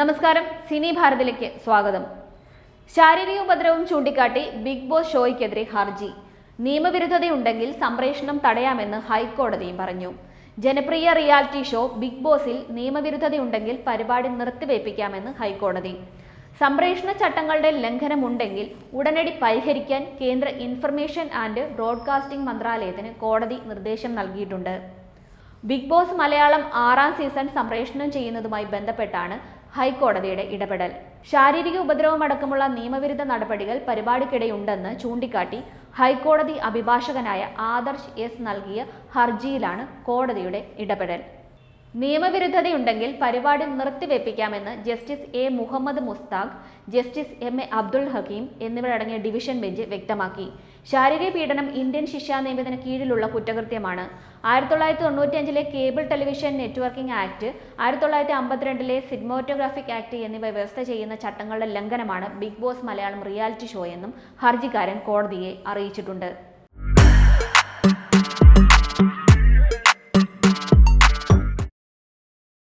നമസ്കാരം സിനി ഭാരതിലേക്ക് സ്വാഗതം. ശാരീരിക ഉപദ്രവം ചൂണ്ടിക്കാട്ടി ബിഗ് ബോസ് ഷോയ്ക്കെതിരെ ഹർജി. നിയമവിരുദ്ധതയുണ്ടെങ്കിൽ സംപ്രേഷണം തടയാമെന്ന് ഹൈക്കോടതിയും പറഞ്ഞു. ജനപ്രിയ റിയാലിറ്റി ഷോ ബിഗ് ബോസിൽ നിയമവിരുദ്ധതയുണ്ടെങ്കിൽ പരിപാടി നിർത്തിവയ്പ്പിക്കാമെന്ന് ഹൈക്കോടതി. സംപ്രേഷണ ചട്ടങ്ങളുടെ ലംഘനമുണ്ടെങ്കിൽ ഉടനടി പരിഹരിക്കാൻ കേന്ദ്ര ഇൻഫർമേഷൻ ആൻഡ് ബ്രോഡ്കാസ്റ്റിംഗ് മന്ത്രാലയത്തിന് കോടതി നിർദ്ദേശം നൽകിയിട്ടുണ്ട്. ബിഗ് ബോസ് മലയാളം ആറാം സീസൺ സംപ്രേഷണം ചെയ്യുന്നതുമായി ബന്ധപ്പെട്ടാണ് ഹൈക്കോടതിയുടെ ഇടപെടൽ. ശാരീരിക ഉപദ്രവം അടക്കമുള്ള നിയമവിരുദ്ധ നടപടികൾ പരിപാടിക്കിടെയുണ്ടെന്ന് ചൂണ്ടിക്കാട്ടി ഹൈക്കോടതി അഭിഭാഷകനായ ആദർശ് എസ് നൽകിയ ഹർജിയിലാണ് കോടതിയുടെ ഇടപെടൽ. നിയമവിരുദ്ധതയുണ്ടെങ്കിൽ പരിപാടി നിർത്തിവെപ്പിക്കാമെന്ന് justice A Muhammad Mustaq justice M A Abdul Hakeem എന്നിവരടങ്ങിയ ഡിവിഷൻ ബെഞ്ച് വ്യക്തമാക്കി. ശാരീരിക പീഡനം ഇന്ത്യൻ ശിക്ഷാ നിയമത്തിന് കീഴിലുള്ള കുറ്റകൃത്യമാണ്. ആയിരത്തി തൊള്ളായിരത്തി തൊണ്ണൂറ്റിയഞ്ചിലെ കേബിൾ ടെലിവിഷൻ നെറ്റ്വർക്കിംഗ് ആക്ട് ആയിരത്തി തൊള്ളായിരത്തി അമ്പത്തിരണ്ടിലെ സിഗ്മോറ്റോഗ്രാഫിക് ആക്ട് എന്നിവ വ്യവസ്ഥ ചെയ്യുന്ന ചട്ടങ്ങളുടെ ലംഘനമാണ് Bigg Boss Malayalam reality show എന്നും ഹർജിക്കാരൻ കോടതിയെ അറിയിച്ചിട്ടുണ്ട്.